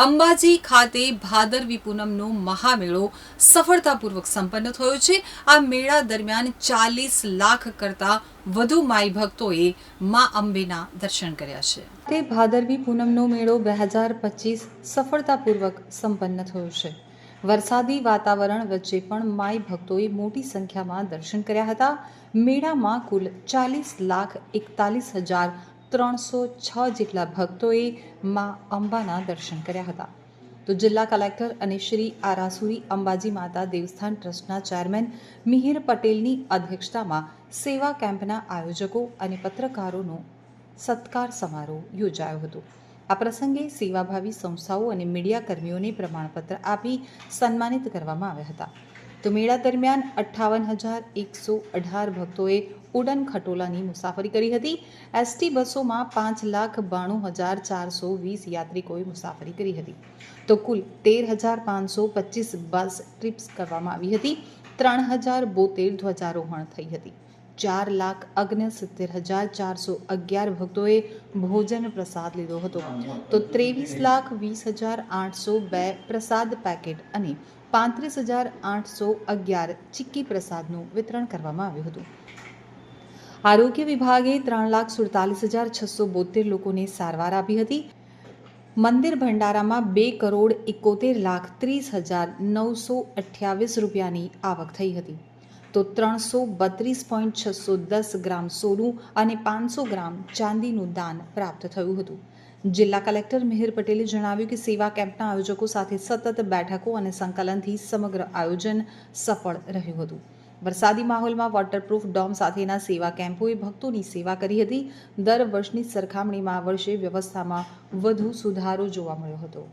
અંબાજી ખાતે ભાદરવી પૂનમનો મહામેળો સફળતાપૂર્વક સંપન્ન થયો છે. આ મેળા દરમિયાન ચાલીસ લાખ કરતા વધુ માઈ ભક્તોએ મા અંબેના દર્શન કર્યા છે. તે ભાદરવી પૂનમનો મેળો બે હજાર પચીસ સફળતાપૂર્વક સંપન્ન થયો છે. વરસાદી વાતાવરણ વચ્ચે પણ માઈ ભક્તોએ મોટી સંખ્યામાં દર્શન કર્યા હતા. મેળામાં કુલ ચાલીસ લાખ એકતાલીસ હજાર ત્રણસો છ જેટલા ભક્તોએ મા અંબાના દર્શન કર્યા હતા. તો જિલ્લા કલેક્ટર અને શ્રી આરાસુરી અંબાજી માતા દેવસ્થાન ટ્રસ્ટના ચેરમેન મિહિર પટેલની અધ્યક્ષતામાં સેવા કેમ્પના આયોજકો અને પત્રકારોનો સત્કાર સમારોહ યોજાયો હતો. આ પ્રસંગે સેવાભાવી સંસ્થાઓ અને મીડિયા કર્મીઓને પ્રમાણપત્ર આપી સન્માનિત કરવામાં આવ્યા હતા. તો મેળા દરમિયાન અઠ્ઠાવન હજાર એકસો અઢાર ભક્તોએ ઉડન ખટોલાની મુસાફરી કરી હતી. એસટી બસોમાં પાંચ લાખ બાણું હજાર ચારસો વીસ યાત્રિકોએ મુસાફરી કરી હતી. તો કુલ તેર હજાર પાંચસો પચીસ બસ ટ્રીપ્સ કરવામાં આવી હતી. ત્રણ હજાર બોતેર ધ્વજારોહણ થઈ હતી. ચાર લાખ અગ્નસિત્તેર હજાર ચારસો અગિયાર ભક્તોએ ભોજન પ્રસાદ લીધો હતો. તો ત્રેવીસ લાખ વીસ હજાર આઠસો બે પ્રસાદ પેકેટ અને પાંત્રીસ હજાર આઠસો અગિયાર ચિક્કી પ્રસાદનું વિતરણ કરવામાં આવ્યું હતું. આરોગ્ય વિભાગે ત્રણ લાખ સુડતાલીસ હજાર છસો બોતેર લોકોને સારવાર આપી હતી. મંદિર ભંડારામાં બે કરોડ એકોતેર લાખ ત્રીસ હજાર નવસો અઠ્યાવીસ રૂપિયાની આવક થઈ હતી. તો ત્રણસો બત્રીસ પોઈન્ટ છસો દસ ગ્રામ સોનું અને પાંચસો ગ્રામ ચાંદીનું દાન પ્રાપ્ત થયું હતું. જિલ્લા કલેક્ટર મિહિર પટેલે જણાવ્યું કે સેવા કેમ્પના આયોજકો સાથે સતત બેઠકો અને સંકલનથી સમગ્ર આયોજન સફળ રહ્યું હતું. વરસાદી માહોલમાં વોટરપ્રૂફ ડોમ સાથેના સેવા કેમ્પોએ ભક્તોની સેવા કરી હતી. દર વર્ષની સરખામણીમાં આ વર્ષે વ્યવસ્થામાં વધુ સુધારો જોવા મળ્યો હતો.